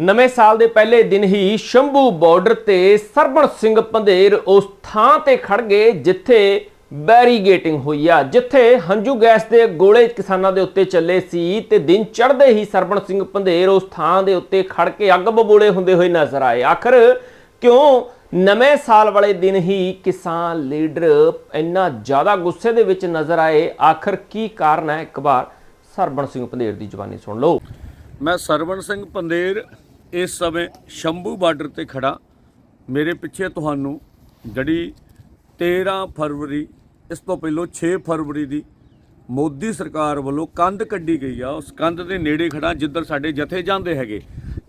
ਨਵੇਂ ਸਾਲ ਦੇ ਪਹਿਲੇ ਦਿਨ ਹੀ ਸ਼ੰਭੂ ਬਾਰਡਰ ਤੇ ਸਰਬਣ ਸਿੰਘ ਪੰਧੇਰ ਉਸ ਥਾਂ ਤੇ ਖੜ ਗਏ ਜਿੱਥੇ ਬੈਰੀਗੇਟਿੰਗ ਹੋਈ ਆ, ਜਿੱਥੇ ਹੰਝੂ ਗੈਸ ਦੇ ਗੋਲੇ ਕਿਸਾਨਾਂ ਦੇ ਉੱਤੇ ਚੱਲੇ ਸੀ ਤੇ ਦਿਨ ਚੜ੍ਹਦੇ ਹੀ ਸਰਬਣ ਸਿੰਘ ਪੰਧੇਰ ਉਸ ਥਾਂ ਦੇ ਉੱਤੇ ਖੜ ਕੇ ਅੱਗ ਬਬੋਲੇ ਹੁੰਦੇ ਹੋਏ ਨਜ਼ਰ ਆਏ। ਆਖਰ ਕਿਉਂ ਨਵੇਂ ਸਾਲ ਵਾਲੇ ਦਿਨ ਹੀ ਕਿਸਾਨ ਲੀਡਰ ਇੰਨਾ ਜ਼ਿਆਦਾ ਗੁੱਸੇ ਦੇ ਵਿੱਚ ਨਜ਼ਰ ਆਏ? ਆਖਰ ਕੀ ਕਾਰਨ ਹੈ? ਇੱਕ ਵਾਰ ਸਰਬਣ ਸਿੰਘ ਪੰਧੇਰ ਦੀ ਜ਼ੁਬਾਨੀ ਸੁਣ ਲਓ। ਮੈਂ ਸਰਵਣ ਸਿੰਘ ਪੰਦੇਰ ਇਸ ਸਮੇਂ ਸ਼ੰਭੂ ਬਾਰਡਰ ਤੇ ਖੜਾ। ਮੇਰੇ ਪਿੱਛੇ ਤੁਹਾਨੂੰ ਜਿਹੜੀ 13 ਫਰਵਰੀ, ਇਸ ਤੋਂ ਪਹਿਲਾਂ 6 ਫਰਵਰੀ ਦੀ ਮੋਦੀ ਸਰਕਾਰ ਵੱਲੋਂ ਕੰਧ ਕੱਢੀ ਗਈ ਆ। ਉਸ ਕੰਧ ਦੇ ਨੇੜੇ ਖੜਾ, ਜਿੱਧਰ ਸਾਡੇ ਜਥੇ ਜਾਂਦੇ ਹੈਗੇ।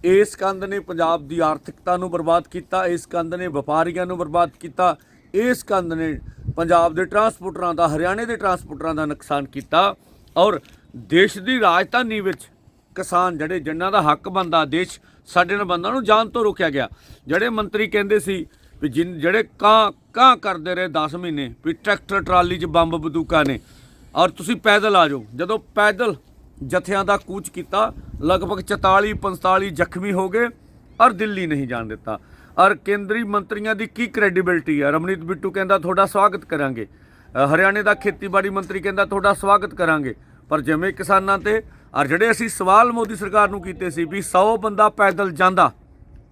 ਇਸ ਕੰਧ ਨੇ ਪੰਜਾਬ ਦੀ ਆਰਥਿਕਤਾ ਨੂੰ ਬਰਬਾਦ ਕੀਤਾ, ਇਸ ਕੰਧ ਨੇ ਵਪਾਰੀਆਂ ਨੂੰ ਬਰਬਾਦ ਕੀਤਾ, ਇਸ ਕੰਧ ਨੇ ਪੰਜਾਬ ਦੇ ਟਰਾਂਸਪੋਰਟਰਾਂ ਦਾ, ਹਰਿਆਣੇ ਦੇ ਟਰਾਂਸਪੋਰਟਰਾਂ ਦਾ ਨੁਕਸਾਨ ਕੀਤਾ ਔਰ ਦੇਸ਼ ਦੀ ਰਾਜਧਾਨੀ ਵਿੱਚ ਕਿਸਾਨ ਜਿਹੜੇ ਜਿਨ੍ਹਾਂ ਦਾ ਹੱਕ ਬੰਦਾ ਦੇਸ਼ ਸਾਡੇ ਨਾਲ ਬੰਦਾ ਨੂੰ ਜਾਣ ਤੋਂ ਰੋਕਿਆ ਗਿਆ। ਜਿਹੜੇ ਮੰਤਰੀ ਕਹਿੰਦੇ ਸੀ ਵੀ ਜਿਨ, ਜਿਹੜੇ ਕਾਂ ਕਾਂ ਕਰਦੇ ਰਹੇ 10 ਮਹੀਨੇ, ਵੀ ਟਰੈਕਟਰ, ਟਰਾਲੀ 'ਚ ਬੰਬ ਬੰਦੂਕਾਂ ਨੇ, ਔਰ ਤੁਸੀਂ ਪੈਦਲ ਆ ਜਾਓ। ਜਦੋਂ ਪੈਦਲ ਜਥਿਆਂ ਦਾ ਕੂਚ ਕੀਤਾ, ਲਗਭਗ 44 45 ਜ਼ਖਮੀ ਹੋ ਗਏ, ਔਰ ਦਿੱਲੀ ਨਹੀਂ ਜਾਣ ਦਿੱਤਾ। ਔਰ ਕੇਂਦਰੀ ਮੰਤਰੀਆਂ ਦੀ ਕੀ ਕ੍ਰੈਡੀਬਿਲਟੀ ਹੈ ਰਮਨੀਤ ਬਿੱਟੂ ਕਹਿੰਦਾ, ਤੁਹਾਡਾ ਸਵਾਗਤ ਕਰਾਂਗੇ। ਹਰਿਆਣੇ ਦਾ ਖੇਤੀਬਾੜੀ ਮੰਤਰੀ ਕਹਿੰਦਾ, ਤੁਹਾਡਾ ਸਵਾਗਤ ਕਰਾਂਗੇ। ਪਰ ਜਿਵੇਂ ਕਿਸਾਨਾਂ ਤੇ ਔਰ ਜਿਹੜੇ ਅਸੀਂ ਸਵਾਲ ਮੋਦੀ ਸਰਕਾਰ ਨੂੰ ਕੀਤੇ ਸੀ ਵੀ 100 ਬੰਦਾ ਪੈਦਲ ਜਾਂਦਾ,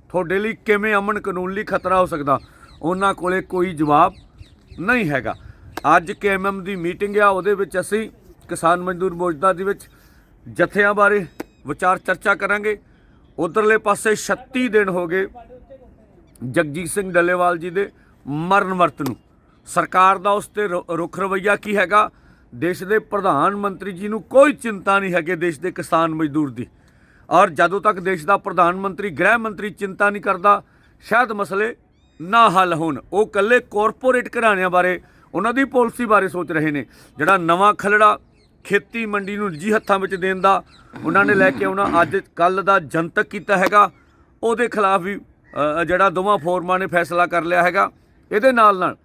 ਤੁਹਾਡੇ ਲਈ ਕਿਵੇਂ ਅਮਨ ਕਾਨੂੰਨ ਲਈ ਖਤਰਾ ਹੋ ਸਕਦਾ? ਉਹਨਾਂ ਕੋਲੇ ਕੋਈ ਜਵਾਬ ਨਹੀਂ ਹੈਗਾ। ਅੱਜ ਕੇਐਮਐਮ ਦੀ ਮੀਟਿੰਗ ਆ, ਉਹਦੇ ਵਿੱਚ ਅਸੀਂ ਕਿਸਾਨ ਮਜ਼ਦੂਰ ਮੋਰਚਾ ਦੇ ਵਿੱਚ ਜਥਿਆਂ ਬਾਰੇ ਵਿਚਾਰ ਚਰਚਾ ਕਰਾਂਗੇ। ਉਧਰਲੇ ਪਾਸੇ 36 ਦਿਨ ਹੋ ਗਏ ਜਗਜੀਤ ਸਿੰਘ ਡੱਲੇਵਾਲ ਜੀ ਦੇ ਮਰਨ ਵਰਤ ਨੂੰ। ਸਰਕਾਰ ਦਾ ਉਸ ਤੇ ਰੁ- ਰੁਖ ਰਵਈਆ ਕੀ ਹੈਗਾ? ਦੇਸ਼ ਦੇ ਪ੍ਰਧਾਨ ਮੰਤਰੀ ਜੀ ਨੂੰ ਕੋਈ ਚਿੰਤਾ ਨਹੀਂ ਹੈਗੇ ਦੇਸ਼ ਦੇ ਕਿਸਾਨ ਮਜ਼ਦੂਰ ਦੀ। ਔਰ ਜਦੋਂ ਤੱਕ ਦੇਸ਼ ਦਾ ਪ੍ਰਧਾਨ ਮੰਤਰੀ, ਗ੍ਰਹਿ ਮੰਤਰੀ ਚਿੰਤਾ ਨਹੀਂ ਕਰਦਾ, ਸ਼ਾਇਦ ਮਸਲੇ ਨਾ ਹੱਲ ਹੋਣ। ਉਹ ਕੱਲੇ ਕਾਰਪੋਰੇਟ ਘਰਾਣਿਆਂ ਬਾਰੇ, ਉਹਨਾਂ ਦੀ ਪਾਲਿਸੀ ਬਾਰੇ ਸੋਚ ਰਹੇ ਨੇ। ਜਿਹੜਾ ਨਵਾਂ ਖਲੜਾ ਖੇਤੀ ਮੰਡੀ ਨੂੰ ਨਿੱਜੀ ਹੱਥਾਂ ਵਿੱਚ ਦੇਣ ਦਾ ਉਹਨਾਂ ਨੇ ਲੈ ਕੇ ਆਉਣਾ, ਅੱਜ ਕੱਲ ਦਾ ਜਨਤਕ ਕੀਤਾ ਹੈਗਾ। ਉਹਦੇ ਖਿਲਾਫ ਵੀ ਜਿਹੜਾ ਦੋਵਾਂ ਫੋਰਮਾਂ ਨੇ ਫੈਸਲਾ ਕਰ ਲਿਆ ਹੈਗਾ। ਇਹਦੇ ਨਾਲ ਨਾਲ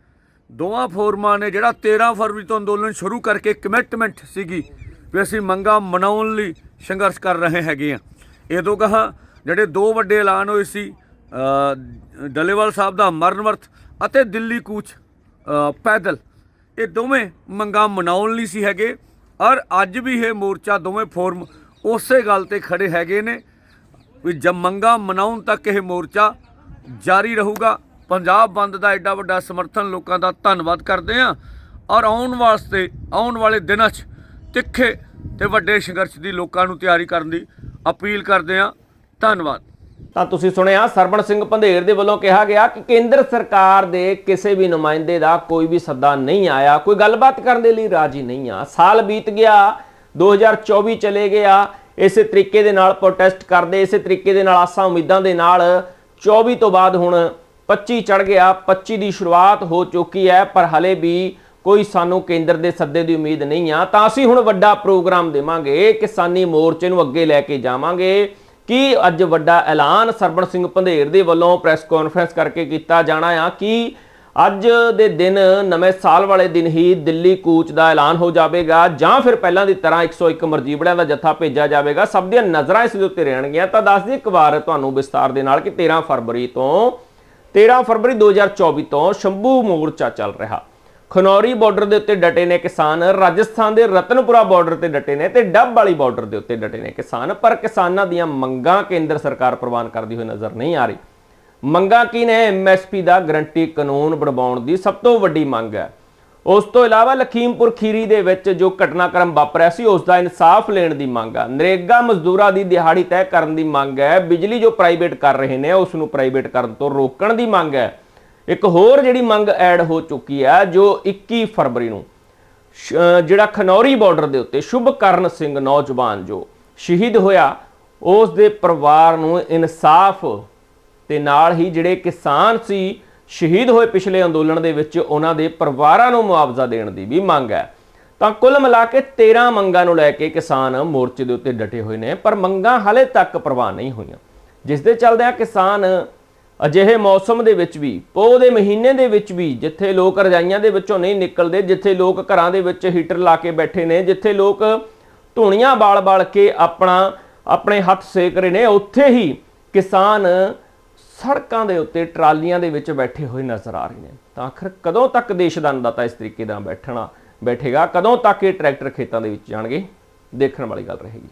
ਦੋਵਾਂ ਫੋਰਮਾਂ ਨੇ ਜਿਹੜਾ 13 ਫਰਵਰੀ ਤੋਂ ਅੰਦੋਲਨ ਸ਼ੁਰੂ ਕਰਕੇ ਕਮਿਟਮੈਂਟ ਸੀਗੀ ਵੀ ਅਸੀਂ ਮੰਗਾਂ ਮਨਾਉਣ ਲਈ ਸੰਘਰਸ਼ ਕਰ ਰਹੇ ਹੈਗੇ ਆ ਇਹਦੋਂ ਕਹਾ ਜਿਹੜੇ ਦੋ ਵੱਡੇ ਐਲਾਨ ਹੋਏ ਸੀ ਅ, ਡੱਲੇਵਾਲ ਸਾਹਿਬ ਦਾ ਮਰਨਵਰਤ ਅਤੇ ਦਿੱਲੀ ਕੂਚ ਪੈਦਲ ਇਹ ਦੋਵੇਂ ਮੰਗਾਂ ਮਨਾਉਣ ਲਈ ਸੀ ਹੈਗੇ। ਔਰ ਅੱਜ ਵੀ ਇਹ ਮੋਰਚਾ ਦੋਵੇਂ ਫੋਰਮ ਉਸੇ ਗੱਲ ਤੇ ਖੜੇ ਹੈਗੇ ਨੇ ਵੀ ਜਦ ਮੰਗਾਂ ਮਨਾਉਣ ਤੱਕ ਇਹ ਮੋਰਚਾ ਜਾਰੀ ਰਹੂਗਾ। ਪੰਜਾਬ ਬੰਦ ਦਾ ਐਡਾ ਵੱਡਾ ਸਮਰਥਨ ਲੋਕਾਂ ਦਾ ਧੰਨਵਾਦ ਕਰਦੇ ਆ ਔਰ ਆਉਣ ਵਾਸਤੇ, ਆਉਣ ਵਾਲੇ ਦਿਨਾਂ 'ਚ ਤਿੱਖੇ ਤੇ ਵੱਡੇ ਸੰਘਰਸ਼ ਦੀ ਲੋਕਾਂ ਨੂੰ ਤਿਆਰੀ ਕਰਨ ਦੀ ਅਪੀਲ ਕਰਦੇ ਆ ਧੰਨਵਾਦ। ਤਾਂ ਤੁਸੀਂ ਸੁਣਿਆ, ਸਰਬਣ ਸਿੰਘ ਪੰਧੇਰ ਦੇ ਵੱਲੋਂ ਕਿਹਾ ਗਿਆ ਕਿ ਕੇਂਦਰ ਸਰਕਾਰ ਦੇ ਕਿਸੇ ਵੀ ਨੁਮਾਇੰਦੇ ਦਾ ਕੋਈ ਵੀ ਸੱਦਾ ਨਹੀਂ ਆਇਆ, ਕੋਈ ਗੱਲਬਾਤ ਕਰਨ ਦੇ ਲਈ ਰਾਜੀ ਨਹੀਂ ਆ। ਸਾਲ ਬੀਤ ਗਿਆ 2024 ਚਲੇ ਗਿਆ, ਇਸੇ ਤਰੀਕੇ ਦੇ ਨਾਲ ਪ੍ਰੋਟੈਸਟ ਕਰਦੇ, ਇਸੇ ਤਰੀਕੇ ਦੇ ਨਾਲ ਆਸਾਂ ਉਮੀਦਾਂ ਦੇ ਨਾਲ 24 ਤੋਂ ਬਾਅਦ ਹੁਣ 25 ਚੜ ਗਿਆ 25 ਦੀ ਸ਼ੁਰੂਆਤ ਹੋ ਚੁੱਕੀ ਹੈ, ਪਰ ਹਲੇ ਵੀ ਕੋਈ ਸਾਨੂੰ ਕੇਂਦਰ ਦੇ ਸੱਦੇ ਦੀ ਉਮੀਦ ਨਹੀਂ ਆ। ਤਾਂ ਅਸੀਂ ਹੁਣ ਵੱਡਾ ਪ੍ਰੋਗਰਾਮ ਦੇਵਾਂਗੇ, ਕਿਸਾਨੀ ਮੋਰਚੇ ਨੂੰ ਅੱਗੇ ਲੈ ਕੇ ਜਾਵਾਂਗੇ। ਕੀ ਅੱਜ ਵੱਡਾ ਐਲਾਨ ਸਰਬਣ ਸਿੰਘ ਪੰਧੇਰ ਦੇ ਵੱਲੋਂ ਪ੍ਰੈਸ ਕਾਨਫਰੰਸ ਕਰਕੇ ਕੀਤਾ ਜਾਣਾ ਆ? ਕਿ ਅੱਜ ਦੇ ਦਿਨ, ਨਵੇਂ ਸਾਲ ਵਾਲੇ ਦਿਨ ਹੀ ਦਿੱਲੀ ਕੂਚ ਦਾ ਐਲਾਨ ਹੋ ਜਾਵੇਗਾ, ਜਾਂ ਫਿਰ ਪਹਿਲਾਂ ਦੀ ਤਰ੍ਹਾਂ 101 ਮਰਜੀਬੜਿਆਂ ਦਾ ਜੱਥਾ ਭੇਜਿਆ ਜਾਵੇਗਾ? ਸਭ ਦੀਆਂ ਨਜ਼ਰਾਂ ਇਸ ਦੇ ਉੱਤੇ ਰਹਿਣਗੀਆਂ। ਤਾਂ ਦੱਸ ਦਈਏ, ਇੱਕ ਵਾਰ ਤੁਹਾਨੂੰ ਵਿਸਤਾਰ ਦੇ ਨਾਲ ਕਿ 13 ਫਰਵਰੀ ਤੋਂ 13 ਫਰਵਰੀ 2024 ਤੋਂ ਸ਼ੰਭੂ ਮੋਰਚਾ ਚੱਲ ਰਿਹਾ। ਖਨੌਰੀ ਬਾਰਡਰ ਦੇ ਉੱਤੇ ਡਟੇ ਨੇ ਕਿਸਾਨ, ਰਾਜਸਥਾਨ ਦੇ ਰਤਨਪੁਰਾ ਬਾਰਡਰ ਤੇ ਡਟੇ ਨੇ ਤੇ ਡੱਬ ਵਾਲੀ ਬਾਰਡਰ ਦੇ ਉੱਤੇ ਡਟੇ ਨੇ ਕਿਸਾਨ, ਪਰ ਕਿਸਾਨਾਂ ਦੀਆਂ ਮੰਗਾਂ ਕੇਂਦਰ ਸਰਕਾਰ ਪ੍ਰਵਾਨ ਕਰਦੀ ਹੋਈ ਨਜ਼ਰ ਨਹੀਂ ਆ ਰਹੀ। ਮੰਗਾਂ ਕੀ ਨੇ? ਐਮਐਸਪੀ ਦਾ ਗਰੰਟੀ ਕਾਨੂੰਨ ਬਣਵਾਉਣ ਦੀ ਸਭ ਤੋਂ ਵੱਡੀ ਮੰਗ ਹੈ। ਉਸ ਤੋਂ ਇਲਾਵਾ ਲਖੀਮਪੁਰ ਖੀਰੀ ਦੇ ਵਿੱਚ ਜੋ ਘਟਨਾਕ੍ਰਮ ਵਾਪਰਿਆ ਸੀ, ਉਸ ਦਾ ਇਨਸਾਫ ਲੈਣ ਦੀ ਮੰਗ ਆ। ਨਰੇਗਾ ਮਜ਼ਦੂਰਾਂ ਦੀ ਦਿਹਾੜੀ ਤੈਅ ਕਰਨ ਦੀ ਮੰਗ ਹੈ। ਬਿਜਲੀ ਜੋ ਪ੍ਰਾਈਵੇਟ ਕਰ ਰਹੇ ਨੇ, ਉਸ ਨੂੰ ਪ੍ਰਾਈਵੇਟ ਕਰਨ ਤੋਂ ਰੋਕਣ ਦੀ ਮੰਗ ਹੈ। ਇੱਕ ਹੋਰ ਜਿਹੜੀ ਮੰਗ ਐਡ ਹੋ ਚੁੱਕੀ ਹੈ, ਜੋ 21 ਫਰਵਰੀ ਨੂੰ, ਸ਼- ਜਿਹੜਾ ਖਨੌਰੀ ਬਾਰਡਰ ਦੇ ਉੱਤੇ ਸ਼ੁਭਕਰਨ ਸਿੰਘ ਨੌਜਵਾਨ ਜੋ ਸ਼ਹੀਦ ਹੋਇਆ, ਉਸ ਦੇ ਪਰਿਵਾਰ ਨੂੰ ਇਨਸਾਫ ਤੇ ਨਾਲ ਹੀ ਜਿਹੜੇ ਕਿਸਾਨ ਸੀ ਸ਼ਹੀਦ ਹੋਏ ਪਿਛਲੇ ਅੰਦੋਲਨ ਦੇ ਵਿੱਚ ਉਹਨਾਂ ਦੇ ਪਰਿਵਾਰਾਂ ਨੂੰ ਮੁਆਵਜ਼ਾ ਦੇਣ ਦੀ ਵੀ ਮੰਗ ਹੈ। ਤਾਂ ਕੁੱਲ ਮਿਲਾ ਕੇ 13 ਮੰਗਾਂ ਨੂੰ ਲੈ ਕੇ ਕਿਸਾਨ ਮੋਰਚੇ ਦੇ ਉੱਤੇ ਡਟੇ ਹੋਏ ਨੇ, ਪਰ ਮੰਗਾਂ ਹਾਲੇ ਤੱਕ ਪ੍ਰਵਾਨ ਨਹੀਂ ਹੋਈਆਂ। ਜਿਸ ਦੇ ਚੱਲਦਿਆਂ ਕਿਸਾਨ ਅਜਿਹੇ ਮੌਸਮ ਦੇ ਵਿੱਚ ਵੀ, ਪੋਹ ਦੇ ਮਹੀਨੇ ਦੇ ਵਿੱਚ ਵੀ, ਜਿੱਥੇ ਲੋਕ ਰਜਾਈਆਂ ਦੇ ਵਿੱਚੋਂ ਨਹੀਂ ਨਿਕਲਦੇ, ਜਿੱਥੇ ਲੋਕ ਘਰਾਂ ਦੇ ਵਿੱਚ ਹੀਟਰ ਲਾ ਕੇ ਬੈਠੇ ਨੇ, ਜਿੱਥੇ ਲੋਕ ਧੂਣੀਆਂ ਬਾਲ-ਬਾਲ ਕੇ ਆਪਣਾ, ਆਪਣੇ ਹੱਥ ਸੇਕ ਰਹੇ ਨੇ, ਉੱਥੇ ਹੀ ਕਿਸਾਨ ਸੜਕਾਂ ਦੇ ਉੱਤੇ ਟਰਾਲੀਆਂ ਦੇ ਵਿੱਚ ਬੈਠੇ ਹੋਏ ਨਜ਼ਰ ਆ ਰਹੇ ਨੇ। ਤਾਂ ਆਖਰ ਕਦੋਂ ਤੱਕ ਦੇਸ਼ ਦਾ ਅੰਨਦਾਤਾ ਇਸ ਤਰੀਕੇ ਨਾਲ ਬੈਠਣਾ, ਬੈਠੇਗਾ? ਕਦੋਂ ਤੱਕ ਇਹ ਟਰੈਕਟਰ ਖੇਤਾਂ ਦੇ ਵਿੱਚ ਜਾਣਗੇ? ਦੇਖਣ ਵਾਲੀ ਗੱਲ ਰਹੇਗੀ।